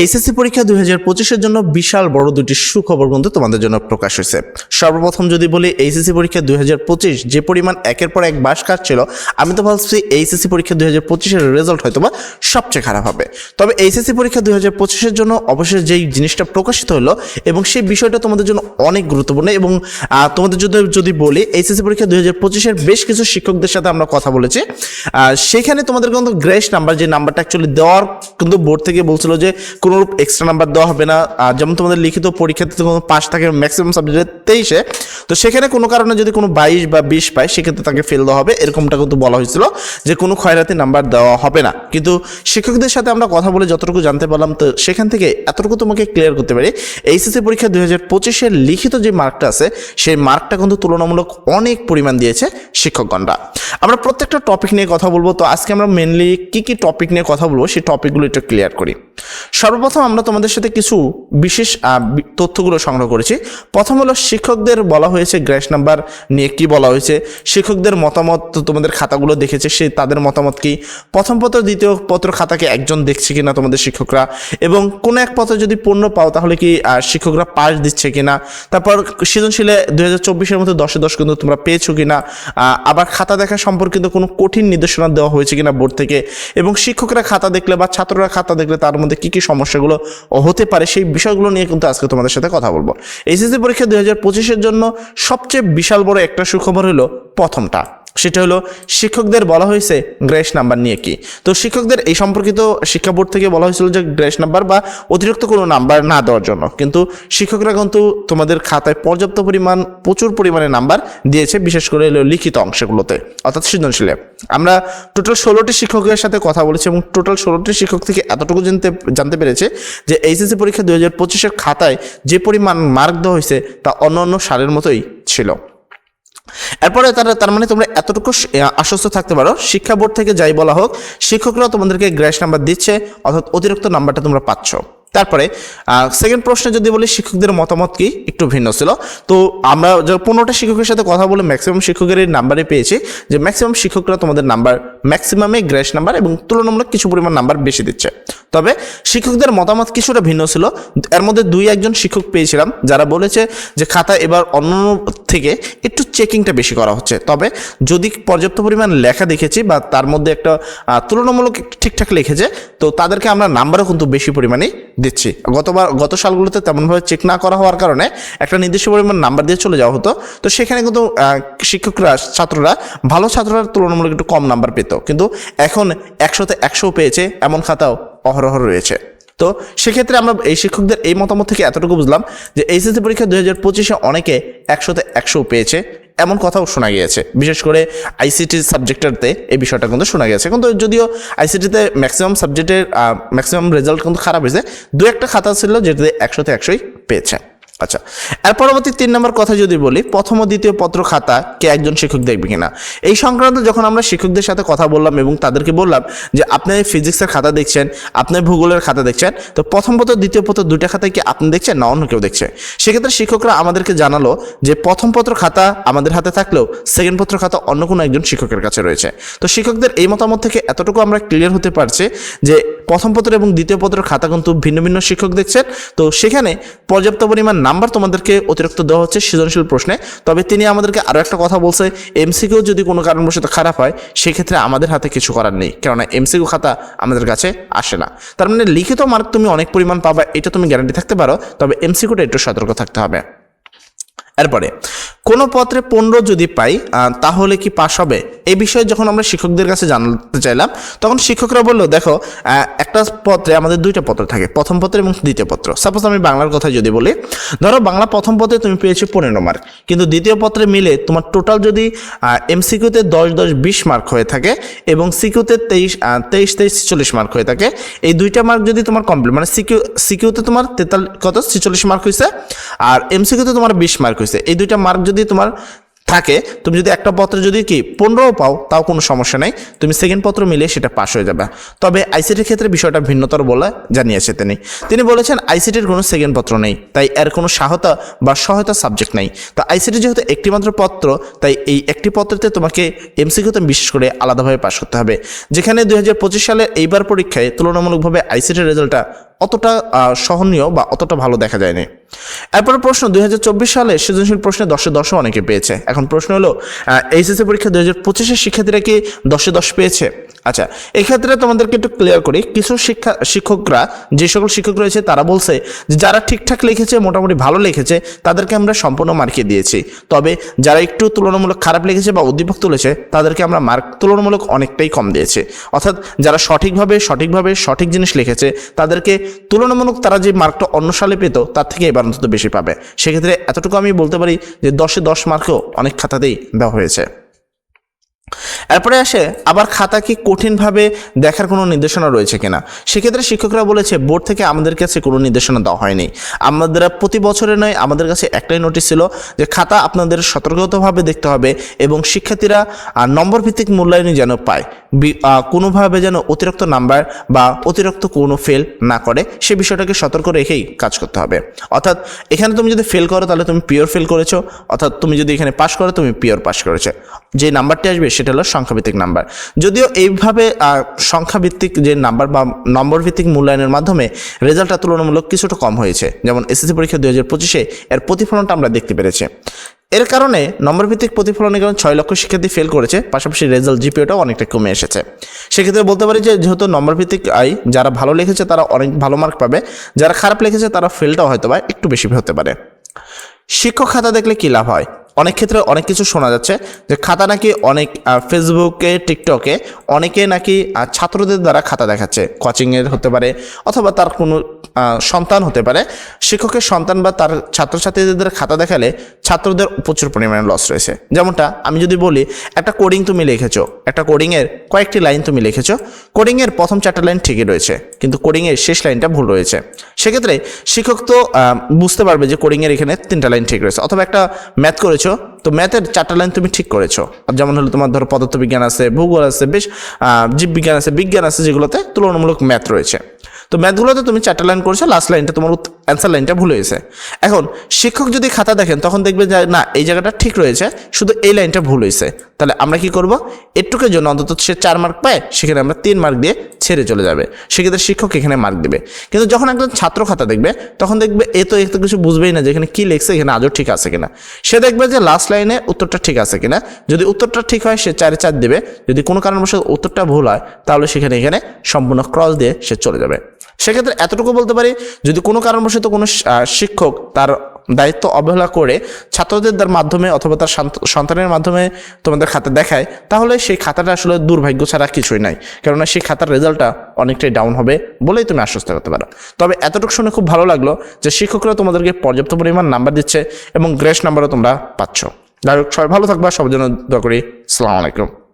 HSC পরীক্ষা দুই হাজার পঁচিশের জন্য বিশাল বড় দুটি সুখবর কিন্তু তোমাদের জন্য প্রকাশ হয়েছে। সর্বপ্রথম যদি বলি এইচএসসি পরীক্ষা দুই হাজার পঁচিশ যে পরিমাণ একের পর এক বাস কাটছিল, আমি তো ভাবছি এইচএসসি পরীক্ষা দুই হাজার পঁচিশের রেজাল্ট হয়তো বা সবচেয়ে খারাপ হবে। তবে এইচএসসি পরীক্ষা দুই হাজার পঁচিশের জন্য অবশ্যই যেই জিনিসটা প্রকাশিত হলো এবং সেই বিষয়টা তোমাদের জন্য অনেক গুরুত্বপূর্ণ এবং তোমাদের যদি যদি বলি এইচএসসি পরীক্ষা দুই হাজার পঁচিশের বেশ কিছু শিক্ষকদের সাথে আমরা কথা বলেছি। সেখানে তোমাদের কিন্তু গ্রেস নাম্বার, যে নাম্বারটা অ্যাকচুয়ালি দেওয়ার কিন্তু বোর্ড থেকে বলছিল যে কোনো এক্সট্রা নাম্বার দেওয়া হবে না। যেমন তোমাদের লিখিত পরীক্ষাতে কোনো পাস থাকে ম্যাক্সিমাম সাবজেক্টে তেইশে, তো সেখানে কোনো কারণে যদি কোনো বাইশ বা বিশ পায়, সেক্ষেত্রে তাকে ফেল দেওয়া হবে। এরকমটা কিন্তু বলা হয়েছিল যে কোনো ক্ষয়রাতি নাম্বার দেওয়া হবে না। কিন্তু শিক্ষকদের সাথে আমরা কথা বলে যতটুকু জানতে পারলাম, তো সেখান থেকে এতটুকু তোমাকে ক্লিয়ার করতে পারি। এইচএসসি পরীক্ষা দুই হাজার পঁচিশের লিখিত যে মার্কটা আছে, সেই মার্কটা কিন্তু তুলনামূলক অনেক পরিমাণ দিয়েছে শিক্ষকগণরা। আমরা প্রত্যেকটা টপিক নিয়ে কথা বলব, তো আজকে আমরা মেনলি কি কি টপিক নিয়ে কথা বলব, সেই টপিকগুলো একটু ক্লিয়ার করি। সর্বপ্রথম আমরা তোমাদের সাথে কিছু বিশেষ তথ্যগুলো সংগ্রহ করেছি। প্রথম হলো শিক্ষকদের বলা হয়েছে গ্র্যাস নাম্বার নিয়ে কি বলা হয়েছে। শিক্ষকদের মতামত তোমাদের খাতাগুলো দেখেছে সেই তাদের মতামত কি? প্রথম পত্র, দ্বিতীয় পত্র খাতাকে একজন দেখছে কিনা তোমাদের শিক্ষকরা? এবং কোনো এক পত্র যদি পূর্ণ পাও, তাহলে কি শিক্ষকরা পাস দিচ্ছে কিনা? তারপর সৃজনশীলে দু হাজার চব্বিশের মধ্যে দশে দশ কিন্তু তোমরা পেয়েছ কিনা? আবার খাতা দেখা সম্পর্কিত কোনো কঠিন নির্দেশনা দেওয়া হয়েছে কিনা বোর্ড থেকে? এবং শিক্ষকরা খাতা দেখলে বা ছাত্ররা খাতা দেখলে তার মধ্যে কি কি সমস্যাগুলো হতে পারে, সেই বিষয়গুলো নিয়ে কিন্তু আজকে তোমাদের সাথে কথা বলব। এইচএসসি পরীক্ষা দুই হাজার পঁচিশের জন্য সবচেয়ে বিশাল বড় একটা সুখবর হলো প্রথমটা। সেটা হলো, শিক্ষকদের বলা হয়েছে গ্রেস নাম্বার নিয়ে কি। তো শিক্ষকদের এই সম্পর্কিত শিক্ষা বোর্ড থেকে বলা হয়েছিল যে গ্রেস নাম্বার বা অতিরিক্ত কোনো নাম্বার না দেওয়ার জন্য। কিন্তু শিক্ষকরা কিন্তু তোমাদের খাতায় পর্যাপ্ত পরিমাণ, প্রচুর পরিমাণে নাম্বার দিয়েছে, বিশেষ করে লিখিত অংশগুলোতে, অর্থাৎ সৃজনশীলে। আমরা টোটাল ষোলোটি শিক্ষকের সাথে কথা বলেছি এবং টোটাল ষোলোটি শিক্ষক থেকে এতটুকু জানতে জানতে পেরেছে যে এইচএসসি পরীক্ষা দুই হাজার পঁচিশের খাতায় যে পরিমাণ মার্ক দেওয়া হয়েছে তা অন্য অন্য সালের মতোই ছিল। এরপরে তারা, তার মানে তোমরা এতটুকু আশ্বস্ত থাকতে পারো। শিক্ষা বোর্ড থেকে যাই বলা হোক শিক্ষকরা তোমাদেরকে গ্র্যাস নাম্বার দিচ্ছে, অর্থাৎ অতিরিক্ত নাম্বারটা তোমরা পাচ্ছ। তারপরে সেকেন্ড প্রশ্নে যদি বলি, শিক্ষকদের মতামত কি? একটু ভিন্ন ছিল। তো আমরা পনেরোটা শিক্ষকের সাথে কথা বলে ম্যাক্সিমাম শিক্ষকের এই নাম্বারে পেয়েছি, যে ম্যাক্সিমাম শিক্ষকরা তোমাদের নাম্বার ম্যাক্সিমামে গ্র্যাস নাম্বার এবং তুলনামূলক কিছু পরিমাণ নাম্বার বেশি দিচ্ছে। তবে শিক্ষকদের মতামত কিছুটা ভিন্ন ছিল। এর মধ্যে দুই একজন শিক্ষক পেয়েছিলাম, যারা বলেছে যে খাতা এবার অন্য থেকে একটু চেকিংটা বেশি করা হচ্ছে। তবে যদি পর্যাপ্ত পরিমাণ লেখা দেখেছি বা তার মধ্যে একটা তুলনামূলক ঠিকঠাক লিখেছে, তো তাদেরকে আমরা নাম্বারও কিন্তু বেশি পরিমাণে দিচ্ছি। গতবার, গত সালগুলোতে তেমনভাবে চেক না করা হওয়ার কারণে একটা নির্দিষ্ট পরিমাণ নাম্বার দিয়ে চলে যাওয়া হতো। তো সেখানে কিন্তু শিক্ষকরা, ছাত্ররা, ভালো ছাত্ররা তুলনামূলক একটু কম নাম্বার পেত। কিন্তু এখন একশোতে একশো পেয়েছে, এমন খাতাও অহরহ রয়েছে। তো সেক্ষেত্রে আমরা এই শিক্ষকদের এই মতামত থেকে এতটুকু বুঝলাম যে এইচএসসি পরীক্ষা দুই হাজার পঁচিশে অনেকে একশোতে একশো পেয়েছে। এমন কথাও শোনা গিয়েছে। বিশেষ করে আইসিটি সাবজেক্টারতে এই বিষয়টা কিন্তু শোনা গিয়েছে। কিন্তু যদিও আইসিটিতে ম্যাক্সিমাম সাবজেক্টের ম্যাক্সিমাম রেজাল্ট কিন্তু খারাপ হয়েছে, দু একটা খাতা ছিল যেটাতে একশোতে একশোই পেয়েছে। আচ্ছা এর পরবর্তী তিন নম্বর কথা যদি বলি, প্রথম ও দ্বিতীয় পত্র খাতা কে একজন শিক্ষক দেখবে কিনা? এই সংক্রান্ত যখন আমরা শিক্ষকদের সাথে কথা বললাম এবং তাদেরকে বললাম যে, আপনি ফিজিক্সের খাতা দেখছেন, আপনি ভূগোলের খাতা দেখছেন, তো প্রথম পত্র, দ্বিতীয় পত্র দুইটা খাতায় কি আপনি দেখছেন না অন্য কেউ দেখছে? সেক্ষেত্রে শিক্ষকরা আমাদেরকে জানালো যে, প্রথম পত্র খাতা আমাদের হাতে থাকলেও সেকেন্ড পত্র খাতা অন্য কোনো একজন শিক্ষকের কাছে রয়েছে। তো শিক্ষকদের এই মতামত থেকে এতটুকু আমরা ক্লিয়ার হতে পারছি যে, প্রথম পত্র এবং দ্বিতীয় পত্রের খাতা কিন্তু ভিন্ন ভিন্ন শিক্ষক দেখছেন। তো সেখানে পর্যাপ্ত পরিমাণ নাম্বার তোমাদেরকে অতিরিক্ত দেওয়া হচ্ছে সৃজনশীল প্রশ্নে, তবে তিনি আমাদেরকে আরও একটা কথা বলছে, এমসিকিউ যদি কোনো কারণবশত খারাপ হয়, সেক্ষেত্রে আমাদের হাতে কিছু করার নেই, কেননা এমসিকিউ খাতা আমাদের কাছে আসে না। তার মানে লিখিত মার্ক তুমি অনেক পরিমাণ পাবা, এটা তুমি গ্যারান্টি থাকতে পারো, তবে এমসিকিউটা একটু সতর্ক থাকতে হবে। এরপরে কোনো পত্রে পনেরো যদি পাই তাহলে কি পাস হবে? এই বিষয়ে যখন আমরা শিক্ষকদের কাছে জানতে চাইলাম, তখন শিক্ষকরা বলল, দেখো একটা পত্রে আমাদের দুইটা পত্র থাকে, প্রথম পত্র এবং দ্বিতীয় পত্র। সাপোজ আমি বাংলার কথা যদি বলি, ধরো বাংলা প্রথম পত্রে তুমি পেয়েছ পনেরো মার্ক কিন্তু দ্বিতীয় পত্রে মিলে তোমার টোটাল যদি এমসিকিউতে দশ দশ, বিশ মার্ক হয়ে থাকে এবং সিকিউতে তেইশ তেইশ তেইশ, ছেচল্লিশ মার্ক হয়ে থাকে, এই দুইটা মার্ক যদি তোমার কমপ্লিট মানে সিকিউ সিকিউতে তোমার তেতাল, কত? ছেচল্লিশ মার্ক হয়েছে আর এমসিকিউতে তোমার বিশ মার্ক হয়েছে এই দুইটা মার্ক যদি তোমার থাকে, তুমি যদি একটা পত্রে যদি কি পনেরো পাও, তাও কোনো সমস্যা নেই। তুমি সেকেন্ড পত্র মিলিয়ে সেটা পাস হয়ে যাবে। তবে আইসিটির ক্ষেত্রে বিষয়টা ভিন্নতর বলে জানিয়েছে তিনি। তিনি বলেছেন আইসিটির কোনো সেকেন্ড পত্র নেই, তাই এর কোনো সহায়তা বা সহায়তা সাবজেক্ট নেই। তো আইসিটি যেহেতু একটি মাত্র পত্র, তাই এই একটি পত্রতে তোমাকে এমসিকিউতে বিশেষ করে আলাদাভাবে পাশ করতে হবে। যেখানে দু হাজার পঁচিশ সালে এইবার পরীক্ষায় তুলনামূলকভাবে আইসিটির রেজাল্টটা অতটা সহনীয় বা অতটা ভালো দেখা যায়নি। এরপরে প্রশ্ন, দুই হাজার চব্বিশ সালে সৃজনশীল প্রশ্নে দশে দশও অনেকে পেয়েছে। এখন প্রশ্ন হলো এইচএসসি পরীক্ষা দুই হাজার পঁচিশের শিক্ষার্থীরা কি দশে দশ পেয়েছে? আচ্ছা এক্ষেত্রে তোমাদেরকে একটু ক্লিয়ার করি, কিছু শিক্ষা, শিক্ষকরা, যে সকল শিক্ষক রয়েছে, তারা বলছে যে যারা ঠিকঠাক লিখেছে, মোটামুটি ভালো লিখেছে, তাদেরকে আমরা সম্পূর্ণ মার্কে দিয়েছি। তবে যারা একটু তুলনামূলক খারাপ লিখেছে বা উদ্দীপক তুলেছে, তাদেরকে আমরা মার্ক তুলনামূলক অনেকটাই কম দিয়েছি। অর্থাৎ যারা সঠিকভাবে সঠিকভাবে সঠিক জিনিস লিখেছে, তাদেরকে তুলনামূলক তারা যে মার্কটা অন্য সালে পেত, তার থেকে এবার অন্তত বেশি পাবে। সেক্ষেত্রে এতটুকু আমি বলতে পারি যে দশে দশ মার্কও অনেক খাতাতেই দেওয়া হয়েছে। এরপরে আসে, আবার খাতা কি কঠিনভাবে দেখার কোনো নির্দেশনা রয়েছে কিনা? সেক্ষেত্রে শিক্ষকরা বলেছে, বোর্ড থেকে আমাদের কাছে কোনো নির্দেশনা দেওয়া হয়নি। আমাদের প্রতি বছরে নয়, আমাদের কাছে একটাই নোটিশ ছিল যে খাতা আপনাদের সতর্কতভাবে দেখতে হবে এবং শিক্ষার্থীরা নম্বর ভিত্তিক মূল্যায়নই যেন পায়। কোনোভাবে যেন অতিরিক্ত নাম্বার বা অতিরিক্ত কোনো ফেল না করে, সে বিষয়টাকে সতর্ক রেখেই কাজ করতে হবে। অর্থাৎ, এখানে তুমি যদি ফেল করো, তাহলে তুমি পিওর ফেল করেছ। অর্থাৎ, তুমি যদি এখানে পাস করো, তুমি পিওর পাস করেছ। যে নাম্বারটি আসবে সেটা হলো সংখ্যাভিত্তিক নাম্বার। যদিও এইভাবে সংখ্যাভিত্তিক যে নাম্বার বা নম্বর ভিত্তিক মূল্যায়নের মাধ্যমে রেজাল্টটা তুলনামূলক কিছুটা কম হয়েছে। যেমন এসএসসি পরীক্ষা দুই হাজার পঁচিশে এর প্রতিফলনটা আমরা দেখতে পেরেছি। এর কারণে নম্বর ভিত্তিক প্রতিফলনের কারণে ছয় লক্ষ শিক্ষার্থী ফেল করেছে, পাশাপাশি রেজাল্ট জিপিওটাও অনেকটা কমে এসেছে। সেক্ষেত্রে বলতে পারি যে, যেহেতু নম্বর ভিত্তিক আই, যারা ভালো লিখেছে তারা অনেক ভালো মার্ক পাবে, যারা খারাপ লিখেছে তারা ফেলটাও হয়তো বা একটু বেশি হতে পারে। শিক্ষক খাতা দেখলে কী লাভ হয়? অনেক ক্ষেত্রে অনেক কিছু শোনা যাচ্ছে যে খাতা নাকি অনেক ফেসবুকে টিকটকে অনেকে নাকি ছাত্রদের দ্বারা খাতা দেখাচ্ছে। কোচিংয়ের হতে পারে অথবা তার কোনো সন্তান হতে পারে। শিক্ষকের সন্তান বা তার ছাত্রছাত্রীদের খাতা দেখালে ছাত্রদের প্রচুর পরিমাণে লস রয়েছে। যেমনটা আমি যদি বলি, একটা কোডিং তুমি লিখেছো, একটা কোডিংয়ের কয়েকটি লাইন তুমি লিখেছো কোডিংয়ের প্রথম চারটা লাইন ঠিকই রয়েছে, কিন্তু কোডিংয়ের শেষ লাইনটা ভুল রয়েছে। সেক্ষেত্রে শিক্ষক তো বুঝতে পারবে যে কোডিংয়ের এখানে তিনটা লাইন ঠিক রয়েছে, অথবা একটা ম্যাথ করেছ তো ম্যাথের চারটা লাইন তুমি ঠিক করেছ। যেমন হলো তোমার ধরো পদার্থবিজ্ঞান আছে, ভূগোল আছে, বেশ জীববিজ্ঞান আছে, বিজ্ঞান আছে যেগুলোতে তুলনামূলক ম্যাথ রয়েছে। তো ম্যাথগুলোতে তুমি চারটা লাইন করেছ লাস্ট লাইনটা তোমার অ্যান্সার লাইনটা ভুল হয়েছে। এখন, শিক্ষক যদি খাতা দেখেন, তখন দেখবে যে, না, এই জায়গাটা ঠিক রয়েছে, শুধু এই লাইনটা ভুল হয়েছে। তাহলে আমরা কি করব? এটুকের জন্য অন্তত সে চার মার্ক পায়, সেখানে আমরা তিন মার্ক দিয়ে ছেড়ে চলে যাবে। সেক্ষেত্রে শিক্ষক এখানে মার্ক দেবে। কিন্তু যখন একজন ছাত্র খাতা দেখবে, তখন দেখবে এ তো এত কিছু বুঝবেই না যে, এখানে কী লিখছে, এখানে আজও ঠিক আছে কিনা। সে দেখবে যে লাস্ট লাইনে উত্তরটা ঠিক আছে কিনা। যদি উত্তরটা ঠিক হয়, সে চারে চার দেবে। যদি কোনো কারণবশত উত্তরটা ভুল হয়, তাহলে সেখানে, এখানে সম্পূর্ণ ক্রস দিয়ে সে চলে যাবে। সেক্ষেত্রে এতটুকু বলতে পারি, যদি কোনো কারণবশত কোনো আহ, শিক্ষক তার দায়িত্ব অবহেলা করে ছাত্রদের মাধ্যমে অথবা তার সন্তানের মাধ্যমে তোমাদের খাতা দেখায় তাহলে সেই খাতাটা আসলে দুর্ভাগ্য ছাড়া কিছুই নাই। কেননা সেই খাতার রেজাল্টটা অনেকটাই ডাউন হবে বলেই তুমি আশ্বস্ত করতে পারো। তবে এতটুকু শুনে খুব ভালো লাগল যে শিক্ষকরা তোমাদেরকে পর্যাপ্ত পরিমাণ নাম্বার দিচ্ছে এবং গ্রেস নাম্বারও তোমরা পাচ্ছ। যাই হোক সবাই ভালো থাকবা সবার জন্য দোয়া করি। আসসালামু আলাইকুম।